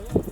咯。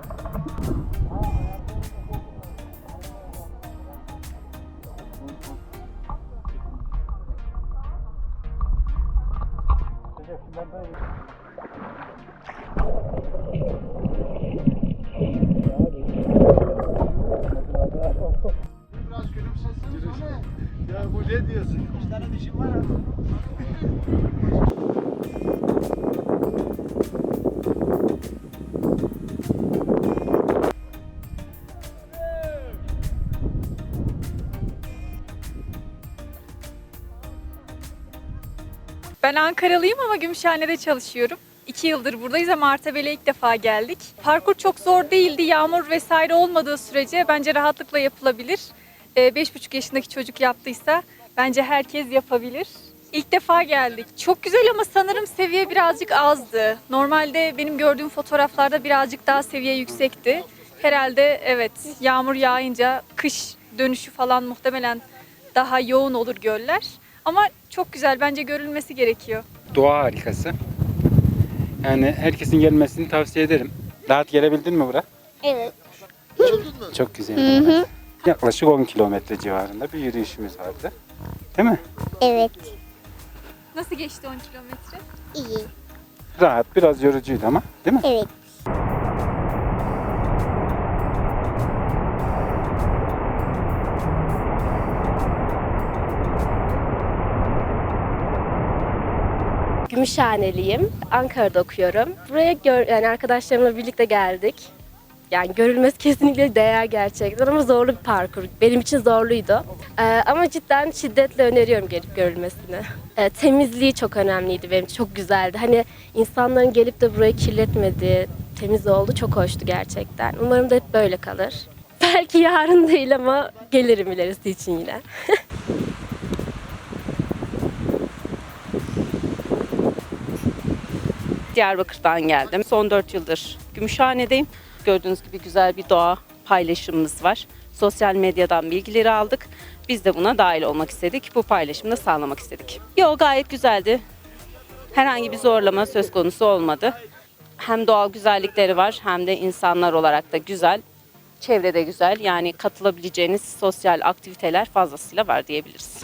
Ben Ankaralıyım ama Gümüşhane'de çalışıyorum. İki yıldır buradayız ama Artabel'e ilk defa geldik. Parkur çok zor değildi. Yağmur vesaire olmadığı sürece bence rahatlıkla yapılabilir. Ee, Beş buçuk yaşındaki çocuk yaptıysa bence herkes yapabilir. İlk defa geldik. Çok güzel ama sanırım seviye birazcık azdı. Normalde benim gördüğüm fotoğraflarda birazcık daha seviye yüksekti. Herhalde evet yağmur yağınca kış dönüşü falan muhtemelen daha yoğun olur göller. Ama çok güzel bence görülmesi gerekiyor. Doğa harikası. Yani herkesin gelmesini tavsiye ederim. Rahat gelebildin mi buraya? Evet. Çok güzel. evet. Yaklaşık 10 kilometre civarında bir yürüyüşümüz vardı. Değil mi? Evet. Nasıl geçti 10 kilometre? İyi. Rahat, biraz yorucuydu ama değil mi? Evet. Gümüşhaneliyim. Ankara'da okuyorum. Buraya gör, yani arkadaşlarımla birlikte geldik. Yani görülmesi kesinlikle değer gerçekten ama zorlu bir parkur. Benim için zorluydu. Ee, ama cidden şiddetle öneriyorum gelip görülmesini. Ee, temizliği çok önemliydi benim için. Çok güzeldi. Hani insanların gelip de burayı kirletmediği, temiz oldu. Çok hoştu gerçekten. Umarım da hep böyle kalır. Belki yarın değil ama gelirim ilerisi için yine. Diyarbakır'dan geldim. Son 4 yıldır Gümüşhane'deyim. Gördüğünüz gibi güzel bir doğa paylaşımımız var. Sosyal medyadan bilgileri aldık. Biz de buna dahil olmak istedik. Bu paylaşımı da sağlamak istedik. Yo gayet güzeldi. Herhangi bir zorlama söz konusu olmadı. Hem doğal güzellikleri var hem de insanlar olarak da güzel. Çevrede güzel. Yani katılabileceğiniz sosyal aktiviteler fazlasıyla var diyebiliriz.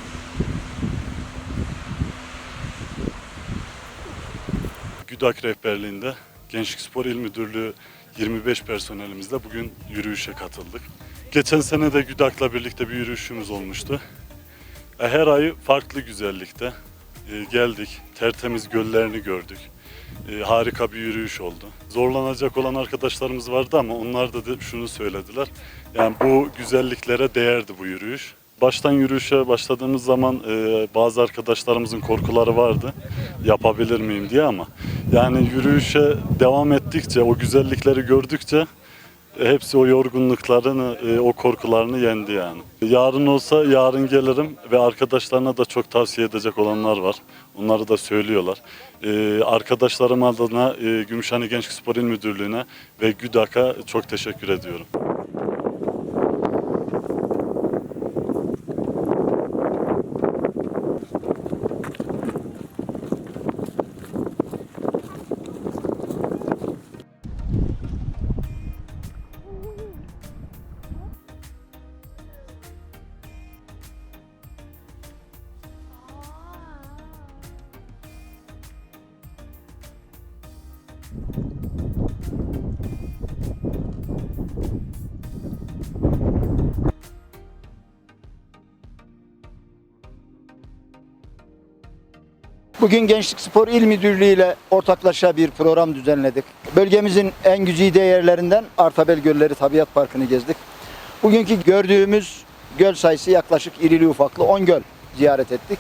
GÜDAK rehberliğinde Gençlik Spor İl Müdürlüğü 25 personelimizle bugün yürüyüşe katıldık. Geçen sene de GÜDAK'la birlikte bir yürüyüşümüz olmuştu. E, Her ay farklı güzellikte e, geldik, tertemiz göllerini gördük. E, Harika bir yürüyüş oldu. Zorlanacak olan arkadaşlarımız vardı ama onlar da şunu söylediler. Yani bu güzelliklere değerdi bu yürüyüş. Baştan yürüyüşe başladığımız zaman e, bazı arkadaşlarımızın korkuları vardı. Yapabilir miyim diye ama yani yürüyüşe devam ettikçe, o güzellikleri gördükçe e, hepsi o yorgunluklarını, e, o korkularını yendi yani. Yarın olsa yarın gelirim ve arkadaşlarına da çok tavsiye edecek olanlar var. Onları da söylüyorlar. E, Arkadaşlarım adına Gümüşhane Gençlik Spor İl Müdürlüğü'ne ve GÜDAK'a çok teşekkür ediyorum. Bugün Gençlik Spor İl Müdürlüğü ile ortaklaşa bir program düzenledik. Bölgemizin en güzide yerlerinden Artabel Gölleri Tabiat Parkı'nı gezdik. Bugünkü gördüğümüz göl sayısı yaklaşık irili ufaklı 10 göl ziyaret ettik.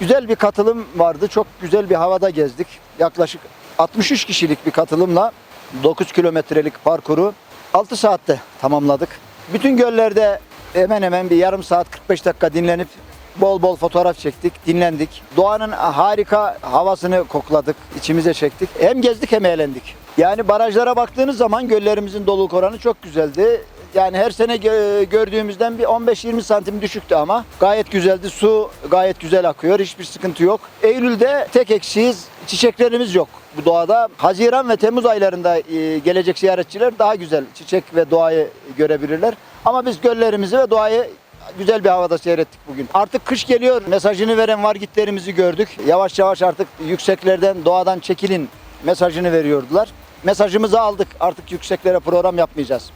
Güzel bir katılım vardı. Çok güzel bir havada gezdik. Yaklaşık 63 kişilik bir katılımla 9 kilometrelik parkuru 6 saatte tamamladık. Bütün göllerde hemen hemen bir yarım saat 45 dakika dinlenip bol bol fotoğraf çektik, dinlendik. Doğanın harika havasını kokladık, içimize çektik. Hem gezdik hem eğlendik. Yani barajlara baktığınız zaman göllerimizin doluluk oranı çok güzeldi. Yani her sene gö- gördüğümüzden bir 15-20 santim düşüktü ama gayet güzeldi. Su gayet güzel akıyor. Hiçbir sıkıntı yok. Eylül'de tek eksiğiz. Çiçeklerimiz yok bu doğada. Haziran ve Temmuz aylarında e, gelecek ziyaretçiler daha güzel çiçek ve doğayı görebilirler. Ama biz göllerimizi ve doğayı güzel bir havada seyrettik bugün. Artık kış geliyor. Mesajını veren vargitlerimizi gördük. Yavaş yavaş artık yükseklerden, doğadan çekilin mesajını veriyordular. Mesajımızı aldık. Artık yükseklere program yapmayacağız.